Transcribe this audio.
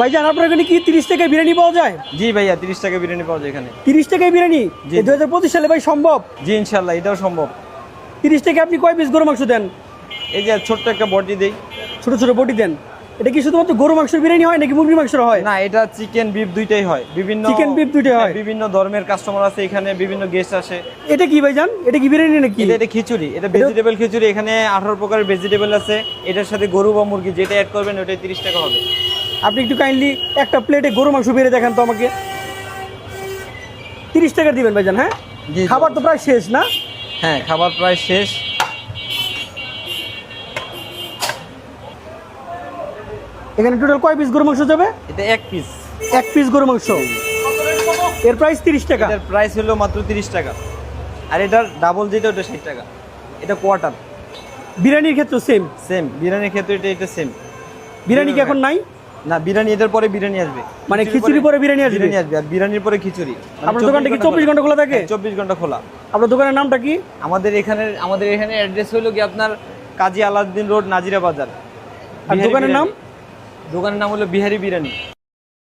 ভাইজান আপনার এখানে কি তিরিশ টাকায় বিরিয়ানি পাওয়া যায়? জি ভাইয়া তিরিশ টাকা বিরিয়ানি পাওয়া যায় এখানে। তিরিশ টাকায় বিরিয়ানি। দু হাজার পঁচিশ সালে ভাই সম্ভব? জি ইনশাল্লাহ এটাও সম্ভব। তিরিশ টাকা আপনি কয় পিস গরু মাংস দেন? এই যে ছোট্ট একটা বডি দেই। ছোট ছোট বটি দেন। এটা কি শুধুমাত্র গরু মাংসের বিরিয়ানি হয় নাকি মুরগির মাংসের হয়? না এটা চিকেন বিফ দুইটাই হয়। বিভিন্ন Chicken, beef দুইটাই হয়? হ্যাঁ, বিভিন্ন ধর্মের কাস্টমার আছে এখানে বিভিন্ন গেস্ট আসে। এটা কি ভাইজান? এটা কি বিরিয়ানি নাকি? এটা এটা খিচুড়ি। এটা ভেজিটেবল খিচুড়ি। এখানে আঠারো প্রকারের ভেজিটেবল আছে। এটার সাথে গরু বা মুরগি যেটা অ্যাড করবেন ওটাই তিরিশ টাকা হবে। আপনি একটু কাইন্ডলি একটা প্লেটে গরু মাংস বেড়ে দেখান তো আমাকে। তিরিশ টাকা দিবেন ভাইজান হ্যাঁ। খাবার তো প্রায় শেষ না? হ্যাঁ খাবার প্রায় শেষ। এখানে টোটাল কয় পিস গরু মাংস যাবে? এটা এক পিস এক পিস গরু মাংস। এর প্রাইস তিরিশ টাকা। এর প্রাইস হলো মাত্র তিরিশ টাকা। আর এটার ডাবল যেটা ওটা ষাট টাকা। এটা কোয়ার্টার বিরিয়ানির ক্ষেত্রে সেম সেম বিরিয়ানির ক্ষেত্রে এটা এটা সেম বিরিয়ানি কি এখন নাই? না বিরিয়ানি এটার পরে বিরিয়ানি আসবে। মানে খিচুড়ি পরে বিরিয়ানি আসবে? বিরিয়ানি আসবে আর বিরিয়ানির পরে খিচুড়ি। মানে আপনার দোকানটা কি চব্বিশ ঘণ্টা খোলা থাকে? চব্বিশ ঘণ্টা খোলা। আপনার দোকানের নামটা কি? আমাদের এখানে আমাদের এখানে অ্যাড্রেস হলো কি আপনার কাজী আলাউদ্দিন রোড নাজিরা বাজার। আর দোকানের নাম? দোকানের নাম হলো বিহারি বিরিয়ানি।